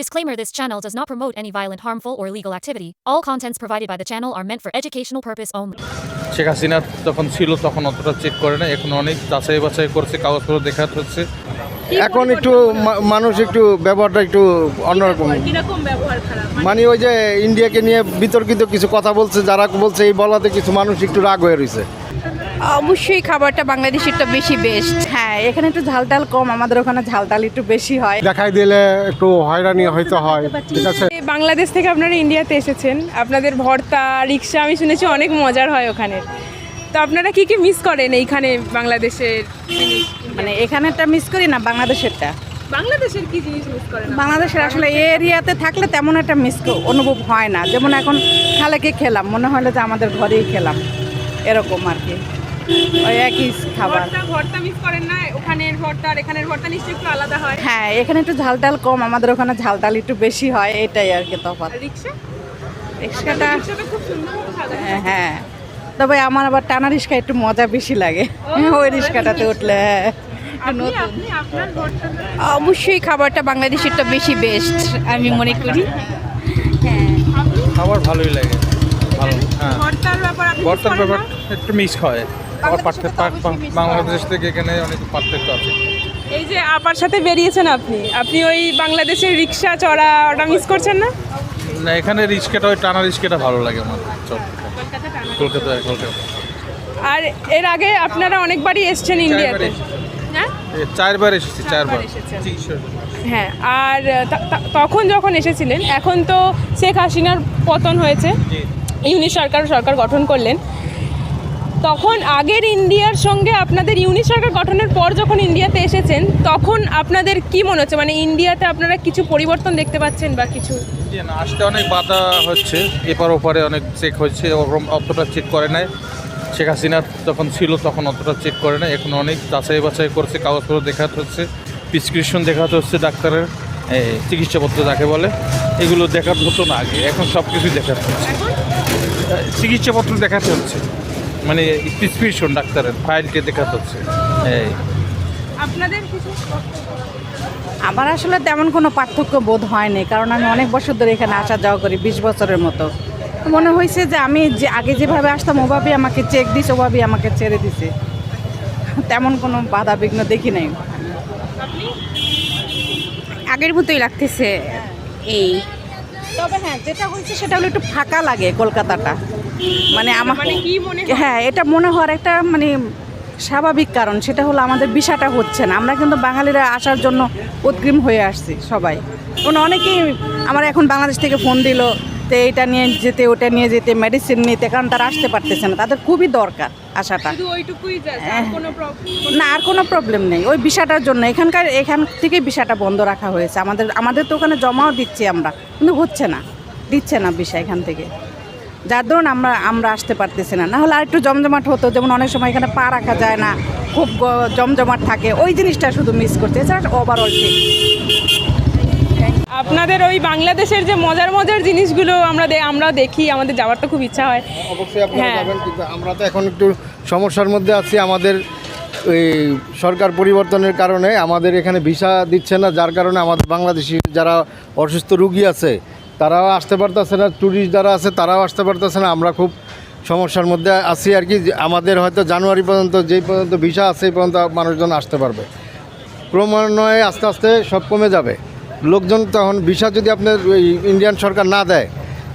Disclaimer This channel does not promote any violent, harmful, or illegal activity. All contents provided by the channel are meant for educational purpose only. Sheikh Hasina যখন ছিল তখন অতটা check করে না এখন অনেক যাচাই বাছাই করছে কাগজপত্র দেখাতে হচ্ছে। এখন একটু মা- মানুষ একটু ব্যবহারটা একটু অন্যরকম। খারাপ? মানে ওই যে ইন্ডিয়াকে নিয়ে বিতর্কিত কিছু কথা বলছে যারা বলছে এই বলাতে কিছু মানুষ একটু রাগ হয়ে রয়েছে। অবশ্যই খাবারটা বাংলাদেশেরটা বেশি বেস্ট হ্যাঁ এখানে একটু ঝাল টাল কম আমাদের ওখানে ঝাল টাল একটু বেশি হয়। দেখাই দিলে একটু হয়রানি হয়তো হয় ঠিক আছে? বাংলাদেশ থেকে আপনারা ইন্ডিয়াতে এসেছেন আপনাদের ভর্তা রিক্সা আমি শুনেছি অনেক মজার হয় ওখানে। তো আপনারা কি কি মিস করেন এইখানে বাংলাদেশের মানে এখানেরটা মিস করি না বাংলাদেশেরটা? বাংলাদেশের কি জিনিস মিস করেন বাংলাদেশের আসলে এই এরিয়াতে থাকলে তেমন একটা মিস অনুভব হয় না। যেমন এখন খালেকে খেলাম মনে হলো যে আমাদের ঘরেই খেলাম এরকম আর কি। ওই একই খাবার। ভর্তা ভর্তা মিস করেন না? ওখানের ভর্তা আর এখানের ভর্তা নিশ্চয়ই একটু আলাদা হয়। হ্যাঁ এখানে একটু ঝাল টাল কম আমাদের ওখানে ঝাল টাল একটু বেশি হয় এটাই আর কি তফাৎ। রিক্সা? রিক্সাটা রিক্সাটা খুব সুন্দর হ্যাঁ, হ্যাঁ। তবে আমার আবার টানা রিক্সা একটু মজা বেশি লাগে। ওই রিক্সাটাতে উঠলে হ্যাঁ অবশ্যই খাবারটা বাংলাদেশের বাংলাদেশেরটা বেশি বেস্ট আমি মনে করি। খাবার ভালোই লাগে। ভালো হ্যাঁ। ভর্তার ব্যাপার? একটু মিস হয়। বাংলাদেশ থেকে এখানে অনেক পার্থক্য আছে। এই যে আপার সাথে বেরিয়েছেন আপনি আপনি ওই বাংলাদেশের রিক্সা চড়া ওটা মিস করছেন না? না এখানে রিস্কেটা ওই টানা রিস্কেটা ভালো লাগে আমার। চল। কলকাতায় কলকাতা আর এর আগে আপনারা অনেকবারই এসছেন ইন্ডিয়াতে। হ্যাঁ? চারবার এসেছি চারবার হ্যাঁ আর তখন যখন এসেছিলেন এখন তো শেখ হাসিনার পতন হয়েছে। ইউনি সরকার সরকার গঠন করলেন। তখন আগের ইন্ডিয়ার সঙ্গে আপনাদের ইউনি সরকার গঠনের পর যখন ইন্ডিয়াতে এসেছেন তখন আপনাদের কি মনে হচ্ছে? মানে ইন্ডিয়াতে আপনারা কিছু পরিবর্তন দেখতে পাচ্ছেন বা কিছু? না আসতে অনেক বাধা হচ্ছে। এপার ওপারে অনেক চেক হচ্ছে অতটা চেক করে নাই। শেখ হাসিনা যখন ছিল তখন অতটা চেক করে না এখন অনেক যাচাই বাছাই করছে কাগজপত্র দেখাতে হচ্ছে প্রিসক্রিপশন দেখাতে হচ্ছে ডাক্তারের চিকিৎসাপত্র যাকে বলে। এগুলো দেখার হতো না আগে এখন সব কিছুই দেখাতে হচ্ছে। চিকিৎসাপত্র দেখাতে হচ্ছে। মানে প্রেসক্রিপশন ডাক্তারের ফাইলকে দেখাতে হচ্ছে এই। আপনাদের কিছু? আমার আসলে তেমন কোনো পার্থক্য বোধ হয়নি কারণ আমি অনেক বছর ধরে এখানে আসা যাওয়া করি বিশ বছরের মতো। মনে হয়েছে যে আমি যে আগে যেভাবে আসতাম ওভাবেই আমাকে চেক দিছে ওভাবেই আমাকে ছেড়ে দিছে। তেমন কোনো বাধা বিঘ্ন দেখি নাই। আগের মতোই লাগতেছে এই। তবে হ্যাঁ যেটা হয়েছে সেটা হলো একটু ফাঁকা লাগে কলকাতাটা। মানে আমার মানে হয়? এটা মনে হওয়ার একটা মানে স্বাভাবিক কারণ। সেটা হলো আমাদের বিষাটা হচ্ছে না। আমরা কিন্তু বাঙালিরা আসার জন্য উদ্গ্রীম হয়ে আসছি সবাই। কারণ অনেকেই আমার এখন বাংলাদেশ থেকে ফোন দিল তো এইটা নিয়ে যেতে ওটা নিয়ে যেতে মেডিসিন নিতে কারণ তারা আসতে পারতেছে না। তাদের খুবই দরকার আসাটা। হ্যাঁ। কোনো না আর কোনো প্রবলেম নেই। ওই বিষাটার জন্য। এখানকার এখান থেকে বিষাটা বন্ধ রাখা হয়েছে। আমাদের আমাদের তো ওখানে জমাও দিচ্ছি আমরা। কিন্তু হচ্ছে না। দিচ্ছে না বিষা এখান থেকে। যার ধরুন আমরা আমরা আসতে পারতেছি না। না হলে আর একটু জমজমাট হতো যেমন অনেক সময় এখানে পা রাখা যায় না খুব জমজমাট থাকে ওই জিনিসটা শুধু মিস করছে। এছাড়া ওভারঅল ঠিক। আপনাদের ওই বাংলাদেশের যে মজার মজার জিনিসগুলো আমরা দে- আমরা দেখি আমাদের যাওয়ার তো খুব ইচ্ছা হয়। অবশ্যই আপনারা হ্যাঁ। যাবেন কিন্তু আমরা তো এখন একটু সমস্যার মধ্যে আছি। আমাদের এই সরকার পরিবর্তনের কারণে আমাদের এখানে ভিসা দিচ্ছে না যার কারণে আমাদের বাংলাদেশি যারা অসুস্থ রুগী আছে তারাও আসতে পারতেছে না ট্যুরিস্ট যারা আছে তারাও আসতে পারতেছে না। আমরা খুব সমস্যার মধ্যে আছি আর কি আমাদের হয়তো জানুয়ারি পর্যন্ত, যেই পর্যন্ত ভিসা আছে, সেই পর্যন্ত মানুষজন আসতে পারবে। ক্রমান্বয়ে আস্তে আস্তে সব কমে যাবে। লোকজন তখন ভিসা যদি আপনার ইন্ডিয়ান সরকার না দেয়,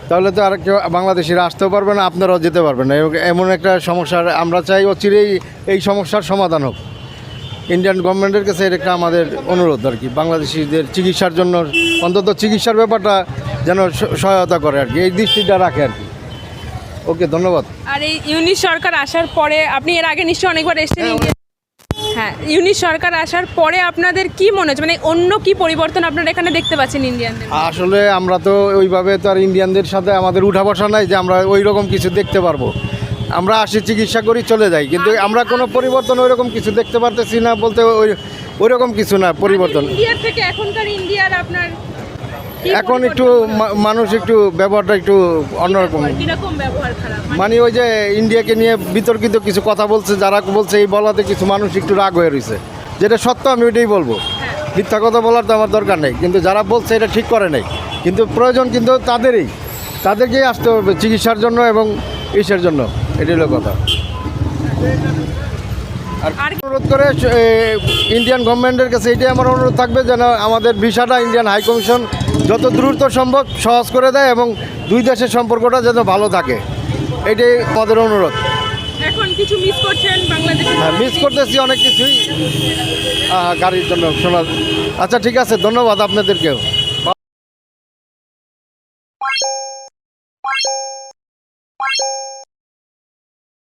তাহলে তো আর কেউ বাংলাদেশিরা আসতেও পারবে না, আপনারাও যেতে পারবেন না। এমন একটা সমস্যার, আমরা চাই অচিরেই এই সমস্যার সমাধান হোক। ইন্ডিয়ান গভর্নমেন্টের কাছে এটা একটা আমাদের অনুরোধ আর কি, বাংলাদেশিদের চিকিৎসার জন্য, অন্তত চিকিৎসার ব্যাপারটা যেন সহায়তা করে আর কি। এই দৃষ্টিটা রাখে আর কি। ওকে ধন্যবাদ। আর এই ইউনিট সরকার আসার পরে আপনি এর আগে নিশ্চয়ই অনেকবার এসেছেন হ্যাঁ ইউনিট সরকার আসার পরে আপনাদের কি মনে হচ্ছে? মানে অন্য কি পরিবর্তন আপনারা এখানে দেখতে পাচ্ছেন ইন্ডিয়ানদের আসলে আমরা তো ওইভাবে তো আর ইন্ডিয়ানদের সাথে আমাদের উঠা বসা নাই যে আমরা ওই রকম কিছু দেখতে পারব। আমরা আসি চিকিৎসা করি চলে যাই। কিন্তু আমরা কোনো পরিবর্তন ওই রকম কিছু দেখতে পারতেছি না বলতে ওই ওই রকম কিছু না পরিবর্তন। ইন্ডিয়ার থেকে এখনকার ইন্ডিয়ার আপনার এখন একটু মানুষ একটু ব্যবহারটা একটু অন্যরকম। খারাপ? মানে ওই যে ইন্ডিয়াকে নিয়ে বিতর্কিত কিছু কথা বলছে যারা বলছে এই বলাতে কিছু মানুষ একটু রাগ হয়ে রয়েছে যেটা সত্য আমি ওইটাই বলব। মিথ্যা কথা বলার তো আমার দরকার নেই কিন্তু যারা বলছে এটা ঠিক করে নেই। কিন্তু প্রয়োজন কিন্তু তাদেরই। তাদেরকেই আসতে হবে চিকিৎসার জন্য এবং ইসের জন্য। এটাই হলো কথা। আর অনুরোধ করে ইন্ডিয়ান গভর্নমেন্টের কাছে এটাই আমার অনুরোধ থাকবে যেন আমাদের ভিসাটা ইন্ডিয়ান হাই কমিশন যত দ্রুত সম্ভব সহজ করে দেয় এবং দুই দেশের সম্পর্কটা যেন ভালো থাকে। এটাই আমাদের অনুরোধ। এখন কিছু মিস করছেন বাংলাদেশে? হ্যাঁ মিস করতেছি অনেক কিছুই। গাড়ির জন্য শোনা আচ্ছা ঠিক আছে ধন্যবাদ আপনাদেরকেও।